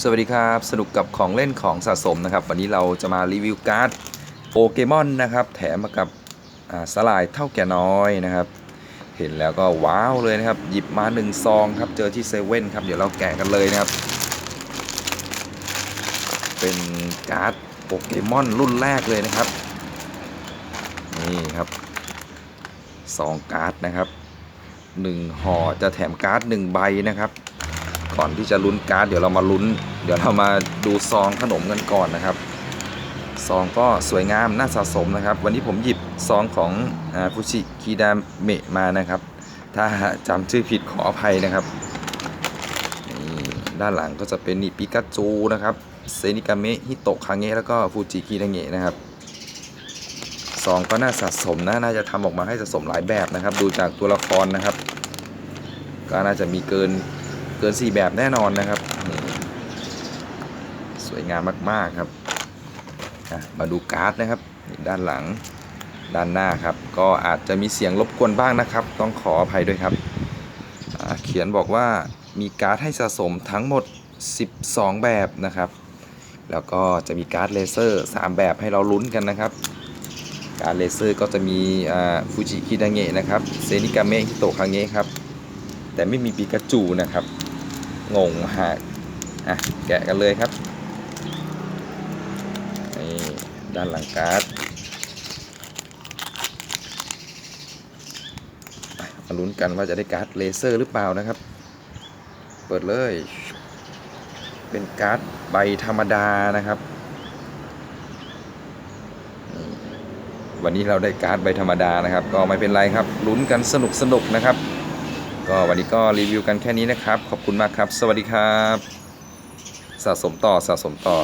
สวัสดีครับสนุกกับของเล่นของสะสมนะครับ วันนี้เราจะมารีวิวการ์ดโปเกมอนนะครับ แถมมากับอ่าสลายเท่าแก่น้อยนะครับ เห็นแล้วก็ว้าวเลยนะครับ หยิบมาหนึ่งซองครับ เจอที่เซเว่นครับ เดี๋ยวเราแกะกันเลยนะครับ เป็นการ์ดโปเกมอนรุ่นแรกเลยนะครับ นี่ครับซองการ์ดนะครับหนึ่งห่อจะแถมการ์ดหนึ่งใบนะครับ ก่อนที่จะลุ้นการ์ดเดี๋ยวเรามาลุ้น เดี๋ยวเรามาดูซองขนมกันก่อนนะครับซองก็สวยงามน่าสะสมนะครับ วันนี้ผมหยิบซองของฟูชิคิดาเมะมานะครับ ถ้าจำชื่อผิดขออภัยนะครับด้านหลังก็จะเป็นนี่ปิกาจูนะครับเซนิกาเมะฮิโตะคาเงะแล้วก็ฟูจิคิดาเงะนะครับซองก็น่าสะสมนะน่าจะทำออกมาให้สะสมหลายแบบนะครับ ดูจากตัวละครนะครับ ก็น่าจะมีเกิน เกิน 4 แบบแน่นอนนะครับ สวยงามมาก ๆ ครับ มาดูการ์ดนะครับ ด้านหลังด้านหน้าครับ ก็อาจจะมีเสียงรบกวนบ้างนะครับ ต้องขออภัยด้วยครับ เขียนบอกว่ามีการ์ดให้สะสมทั้งหมด 12 แบบนะครับ แล้วก็จะมีการ์ดเลเซอร์ 3 แบบให้เราลุ้นกันนะครับ การดเลเซอร์ก็จะมีฟูจิคิดาเงะนะครับ เซนิกาเมะฮิโตะคาเงะครับ แต่ไม่มีปิกาจูนะครับ งงฮะอะแกะกันเลยครับนี่ด้านหลังการ์ดมาลุ้นกันว่าจะได้การ์ดเลเซอร์หรือเปล่านะครับ เปิดเลย เป็นการ์ดใบธรรมดานะครับ วันนี้เราได้การ์ดใบธรรมดานะครับ ก็ไม่เป็นไรครับลุ้นกันสนุกสนุกนะครับ ก็วันนี้ก็รีวิวกันแค่นี้นะครับ ขอบคุณมากครับ สวัสดีครับ สะสมต่อสะสมต่อ